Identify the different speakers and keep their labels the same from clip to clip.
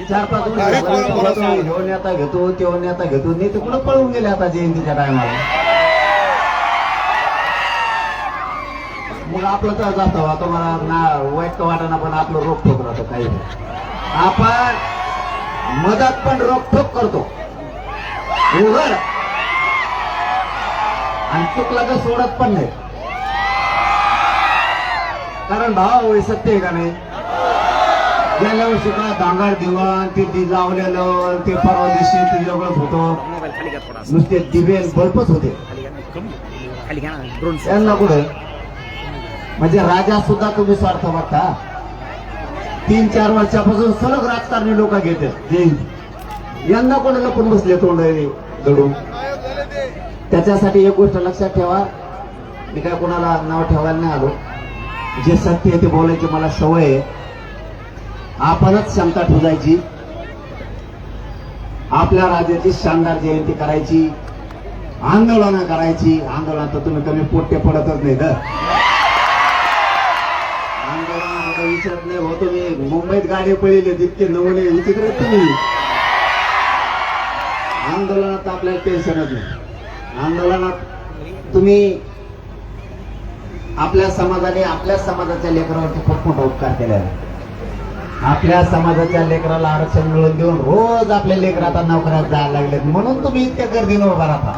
Speaker 1: चार पाच वर्ष ह्यो नेता घेतो त्यो नेता घेतो. नाही ते कुठं पळून गेले आता जयंतीच्या टायमाला मग आपलं तर जातं आता मला ना वाईट वाटाणा पण आपलं रोखोक राहतं काही. आपण मदत पण रोखोक करतो. उघड. आणि चुकला तर सोडत पण नाही. कारण भाव सत्य आहे का नाही? गेल्या वर्षी का दांगाड दिवाण ते लावलेलं ते परवा दिवशी ते वेगळंच होतं. नुसते दिवे बल्बच होते. यांना कुठे? म्हणजे राजा सुद्धा तुम्ही स्वार्थ बघता. तीन चार वर्षापासून सलग राजकारणी लोक घेतात. यांना कोण लपून बसले तोंड दडून. त्याच्यासाठी एक गोष्ट लक्षात ठेवा. मी काय कोणाला नाव ठेवायला नाही आलो. जे सत्य आहे ते बोलायची मला सवय आहे. आपणच क्षमता ठोजायची आपल्या राज्याची शानदार जयंती करायची. आंदोलनं करायची. आंदोलन तर तुम्ही कमी पोट्टे पडतच नाही तर आंदोलन विचारत नाही हो तुम्ही. मुंबईत गाडी पडले जितके नमुने विचित्र तुम्ही. आंदोलनात आपल्याला टेन्शनच नाही. आंदोलनात तुम्ही आपल्या समाजाने आपल्या समाजाच्या लेकरावरती खूप मोठा उपकार केला आहे. आपल्या समाजाच्या लेकराला आरक्षण मिळवून देऊन रोज आपले लेकर आता नोकऱ्यात जायला लागलेत. म्हणून तुम्ही इतक्या गर्दीनं उभा राहता.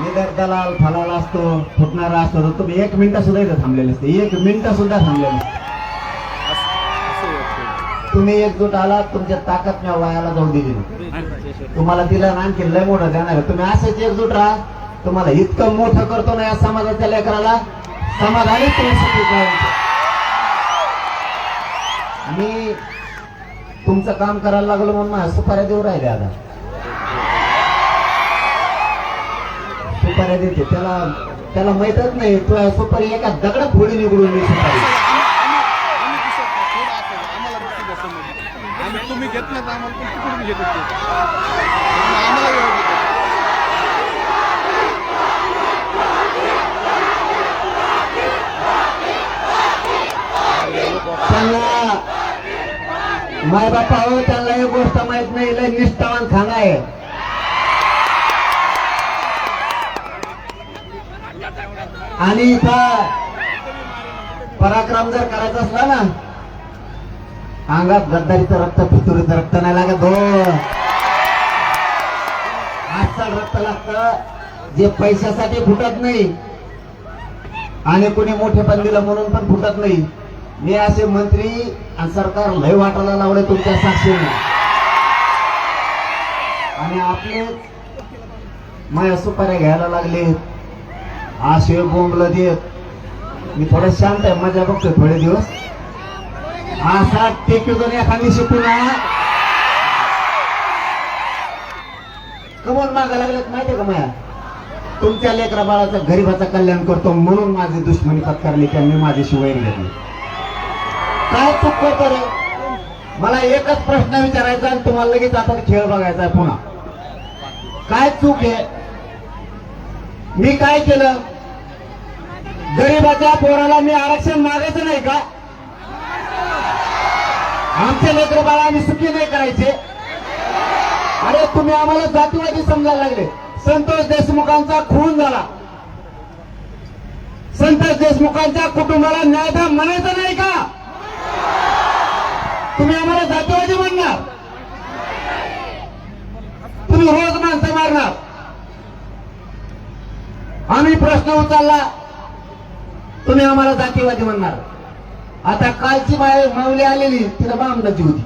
Speaker 1: निदर दलाल फलाला असतो फुटणारा असतो तर तुम्ही एक मिनिट सुद्धा इथे थांबलेले असते एक मिनिट सुद्धा थांबलेले नसते. तुम्ही एकजूट आलात तुमच्या ताकद मी वायाला जाऊन दिली तुम्हाला तिला आणखी लय मोठं देणार तुम्ही असेच एकजूट राहा. तुम्हाला इतकं मोठं करतो ना या समाजाच्या लेकराला. समाधानी तुम्ही तुमचं काम करायला लागलो म्हणून माझ्या सुपाऱ्या देऊ राहिले आता. सुपाऱ्या देते. त्याला त्याला माहितच नाही. तो सुपारी एका दगडात फोडी निघडून मी सुपारी.
Speaker 2: तुम्ही घेत नाही आम्हाला घेत आम्हाला व्यवस्थित
Speaker 1: माय बापा हो त्यांना एक गोष्ट माहीत नाही लय निष्ठावान खाना आहे. आणि इथं पराक्रम जर करायचा असला ना अंगात गद्दारीचं रक्त फितुरीचं रक्त नाही लागत हो. आजचं रक्त लागत जे पैशासाठी फुटत नाही आणि कोणी मोठे पण दिलं म्हणून पण फुटत नाही. मी असे मंत्री आणि सरकार लय वाटायला लावले तुमच्या साक्षीने. आणि आपले माझ्या सुपाऱ्या घ्यायला लागले असे बोंबलं देत. मी थोडं शांत आहे मजा बघतोय थोडे दिवस. असा टेकून एखादी शिकून कमवून मागा लागलेत माहितीये का माया? तुमच्या लेकरा बाळाचं गरीबाचं कल्याण करतो म्हणून माझी दुश्मनी पत्कारली मी माझी शिवाय घेतली. काय चूक करतो रे मला एकच प्रश्न विचारायचा आणि तुम्हाला लगेच आता खेळ बघायचा आहे पुन्हा. काय चूक आहे? मी काय केलं? गरीबाच्या पोराला मी आरक्षण मागायचं नाही का? आमचे लेकर बाळा आम्ही सुखी नाही करायचे. अरे तुम्ही आम्हाला जातीवादी समजायला लागले. संतोष देशमुखांचा खून झाला. संतोष देशमुखांच्या कुटुंबाला न्यायधाम म्हणायचं नाही का? तुम्ही आम्हाला जातीवादी म्हणणार. तुम्ही रोज माणसं मारणार. आम्ही प्रश्न उचलला तुम्ही आम्हाला जातीवादी म्हणणार. आता कालची बाहेर माऊली आलेली तिला बामणाची होती.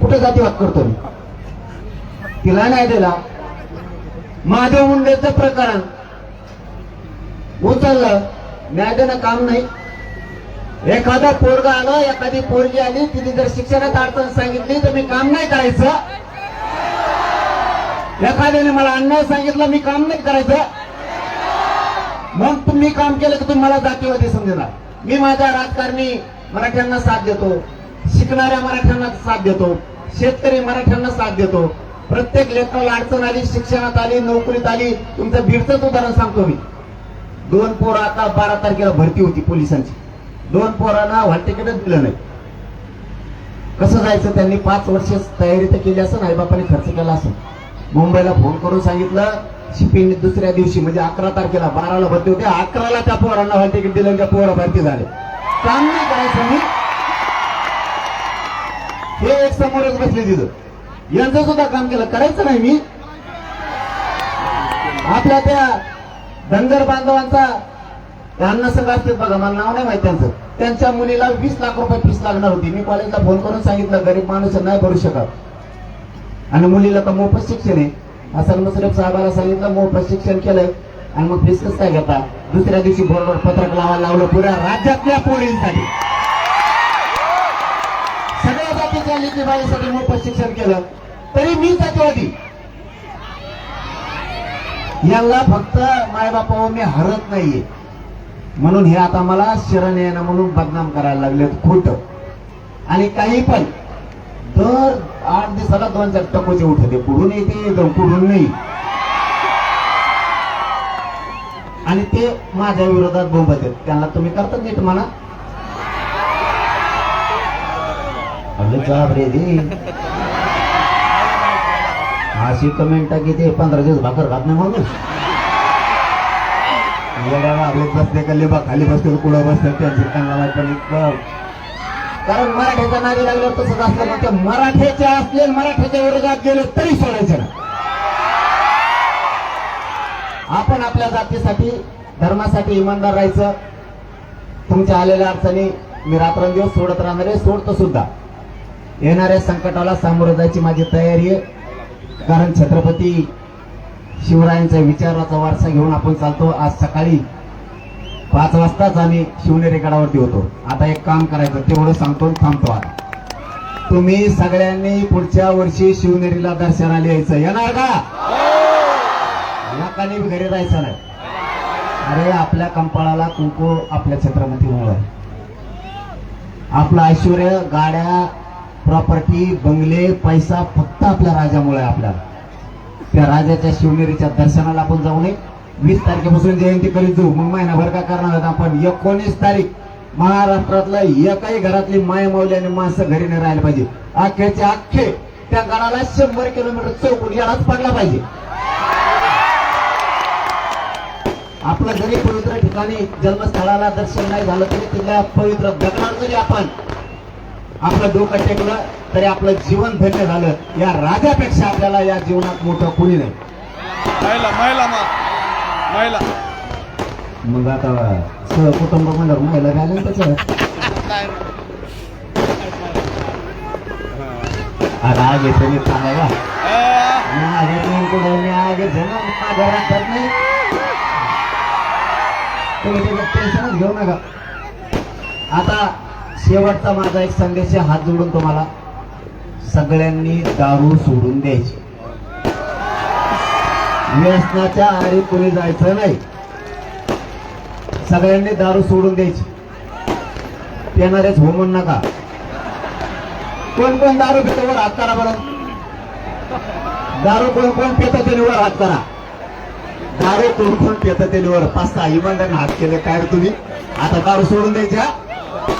Speaker 1: कुठे जातीवाद करतो मी? तिला नाही दिला. महादेव मुंडेचं प्रकरण उचललं. न्याय देणं काम नाही. एखादा पोरगा आलं एखादी पोरगी आली तिने जर शिक्षणात अडचण सांगितली तर मी काम नाही करायचं. एखाद्याने मला अन्याय सांगितलं मी काम नाही करायचं. मग तुम्ही काम केलं की तुम्ही मला जातीवादी समजणार मी माझ्या राजकारणी मराठ्यांना साथ देतो. शिकणाऱ्या मराठ्यांना साथ देतो. शेतकरी मराठ्यांना साथ देतो. प्रत्येक लेकराला अडचण आली शिक्षणात आली नोकरीत आली तुमचं बीडचंच उदाहरण सांगतो मी. दोन पोरं आता बारा तारखेला भरती होती पोलिसांची. दोन पोरांना हॉल तिकीटच दिलं नाही. कसं जायचं त्यांनी पाच वर्ष तयारी तर केली असं आई बापाने खर्च केला असं. मुंबईला फोन करून सांगितलं शिपिंग दुसऱ्या दिवशी म्हणजे अकरा तारखेला बाराला भरती होते. अकराला त्या पोरांना हॉल तिकीट दिलं त्या पोरं भरती झाले. काम नाही करायचं मी हे एक समोरच बसले तिथं. यांचं सुद्धा काम केलं. करायचं नाही मी. आपल्या त्या धनगर बांधवांचा अन्न सगळं असते बघा मला नाव नाही माहिती त्यांचं. त्यांच्या मुलीला वीस लाख रुपये फीस लागणार होती. मी कॉलेजला फोन करून सांगितलं गरीब माणूस नाही भरू शकत. आणि मुलीला तर मोफत शिक्षण आहे. हसन मुश्रफ साहेबाला सांगितलं मोफत शिक्षण केलंय. आणि मग फीस कसं काय घेता? दुसऱ्या दिवशी बोर्डवर पत्रक लावायला लावलं पुऱ्या राज्यातल्या पोळींसाठी सगळ्या जातीच्या लेकीबाईसाठी मोफत शिक्षण केलं. तरी मी जातीवादी यांना फक्त मायबापा मी हरत नाहीये. म्हणून हे आता मला शरण येणं म्हणून बदनाम करायला लागलेत खोट. आणि काही पण दर आठ दिवसाला दोन चार टकोचे उठते पुढून येते पुढून नाही. आणि ते माझ्या विरोधात बोंबत आहेत. त्यांना तुम्ही करतात नीट म्हणा. अरे रे अशी कमेंट किती ते पंधरा दिवस भाकर खात नाही म्हणून. बसते का लेबा खाली बसते कुठं बसतात त्यांची त्यांना पण इतकं. कारण मराठ्याच्या नादी लागल्यावर तसंच असलं मग ते मराठ्याचे असले मराठ्याच्या विरोधात गेले तरी सोडायचे ना आपण आपल्या जातीसाठी धर्मासाठी इमानदार राहायचं. तुमच्या आलेल्या अडचणी मी रात्रंदिवस सोडत राहणार आहे सोडतो सुद्धा. येणाऱ्या संकटाला सामोरं जायची माझी तयारी आहे. कारण छत्रपती शिवरायांचा विचाराचा वारसा घेऊन आपण चालतो. आज सकाळी पाच वाजताच आम्ही शिवनेरी गडावरती होतो. आता एक काम करायचं तेवढं सांगतो थांबतो आता. तुम्ही सगळ्यांनी पुढच्या वर्षी शिवनेरीला दर्शनाला यायचं. येणार का? याकाने घरी जायचं नाही. अरे आपल्या कंपाळाला कुंकू आपल्या क्षेत्रामध्ये आहे. आपलं ऐश्वर गाड्या प्रॉपर्टी बंगले पैसा फक्त आपल्या राजामुळे आपल्याला. त्या राजाच्या शिवनेरीच्या दर्शनाला आपण जाऊ नये. वीस तारखेपासून जयंती करीत जाऊ. मग महिनाभर का करणार आहोत आपण? एकोणीस तारीख. महाराष्ट्रातल्या एकाही घरातली माय माऊली आणि माणसं घरी नाही राहायला पाहिजे. अख्खेचे अख्खे त्या गडाला शंभर किलोमीटर चौकून यालाच पडला पाहिजे. आपलं जरी पवित्र ठिकाणी जन्मस्थळाला दर्शन नाही झालं तरी तिथल्या पवित्र दगडावर जरी आपण आपलं डोकं टेकलं तरी आपलं जीवन धन्य झालं. या राजापेक्षा आपल्याला या जीवनात मोठं कुणी नाही. मग आता सहकुटुंब म्हणल्यावर महिला आता आग येते मी सांगायला तुम्ही कुठे मी आगे ना माझ्या राहतात नाही. तुम्ही त्याचं टेन्शनच घेऊ नका. आता शेवटचा माझा एक संदेश हात जोडून तुम्हाला. सगळ्यांनी दारू सोडून द्यायची. व्यसनाच्या आरी कोणी जायचं नाही. सगळ्यांनी दारू सोडून द्यायची. येणारेच हो म्हणू नका. कोण कोण दारू पितो वर हात करा बरं. दारू कोण कोण पितो त्याने वर हात करा. दारू कोण कोण पितो त्याने वर. पाच सहा इमानदार हात केले. काय तुम्ही? आता दारू सोडून द्यायच्या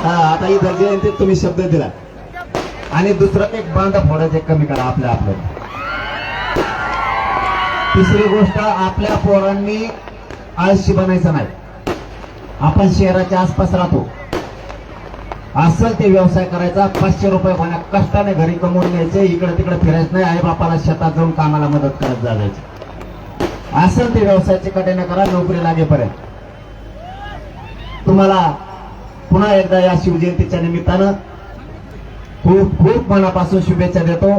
Speaker 1: हा आता इथं जयंतीत तुम्ही शब्द दिला. आणि दुसरं एक बांधा फोडायचे कमी करा आपल्या आपल्याला तिसरी गोष्ट आपल्या पोरांनी आळशी बनायचं नाही. आपण शहराच्या आसपास राहतो. असेल ते व्यवसाय करायचा पाचशे रुपये होण्या कष्टाने घरी कमवून न्यायचे इकडे तिकडे फिरायचं नाही आई बापाला शेतात जाऊन कामाला मदत करत जायचं असेल ते व्यवसायाचे कठीण करा नोकरी लागेपर्यंत. तुम्हाला पुन्हा एकदा या शिवजयंतीच्या निमित्तानं खूप खूप मनापासून शुभेच्छा देतो.